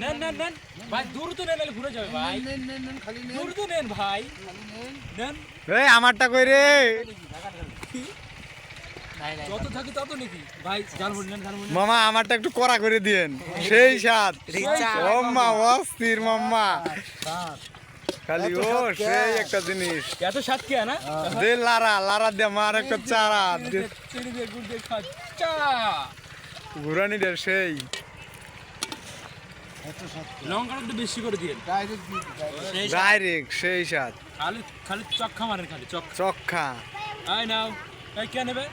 নেন নেন নেন। ভাই দূর তো নেন ঘুরে যাবে ভাই। নেন নেন নেন খালি নেন। দূর তো নেন ভাই। নেন। এই আমারটা কই রে? যত থাকি তত নাকি। ভাই নেন মামা আমারটা একটু কড়া করে দিয়েন। সেই স্বাদ। মাম্মা অস্থির মাম্মা। খালি ও সেই একটা জিনিস। এত স্বাদ কে না? দে লারা লারা দে আমার একটা চারা। দে দিয়ে গুড় দিয়ে খাচ্চা ঘুরানি দে সেই। লঙ্কাটা একটু বেশি করে দিয়ে ডাইরেক্ট সেই স্বাদ। খালি খালি চক্কা মারেন খালি চক চক্ষা আই নাও। এই কে নেবে?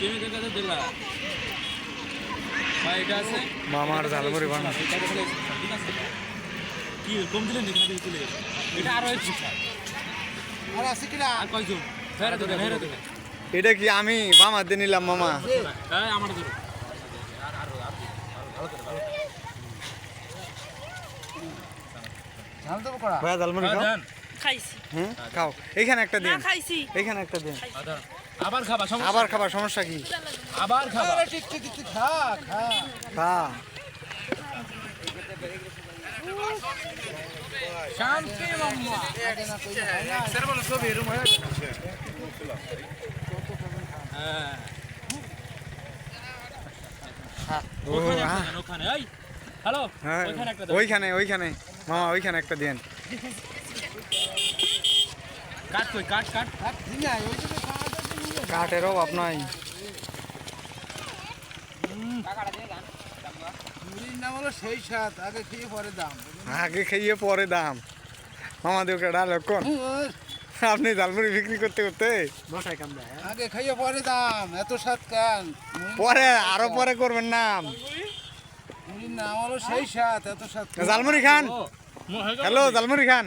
আছে। কাছে দিলা ভাই এটা আছে? মামার ঝালমুড়ি বানা ঠিক আছে। কি কম দিলেন এটা আরও খায়। আর আছে কিনা? আর কয়জন? ফেরে দেবেন ফেরে দেবেন এটা কি আমি? বামা দিয়ে নিলাম মামা। খাও। একটা দিন। একটা দিন। আবার খাবা আবার খাবার সমস্যা কি? আবার খাবা। ঠিক ঠিক ঠিক খা খা। খা। শান্তি মাম্মা। হ্যাঁ ওইখানে ওইখানে মামা ওইখানে একটা দিন। কাট কই কাট কাট। আর ঠিক নাই। ওই জন্য খাওয়াটা দিয়ে নিয়ে কাঠের অভাব নাই আগে খেয়ে পরে দাম। আগে খাইয়ে পরে দাম। আমাদের ওকে ডায়লগ কোন আপনি ঝালমুড়ি বিক্রি করতে করতে আগে খাইয়ে পরে দাম এত সাত কেন পরে আরও পরে করবেন নাম নাম হলো সেই সাত এত সাত ঝালমুড়ি খান হয়ে হ্যালো? ঝালমুড়ি খান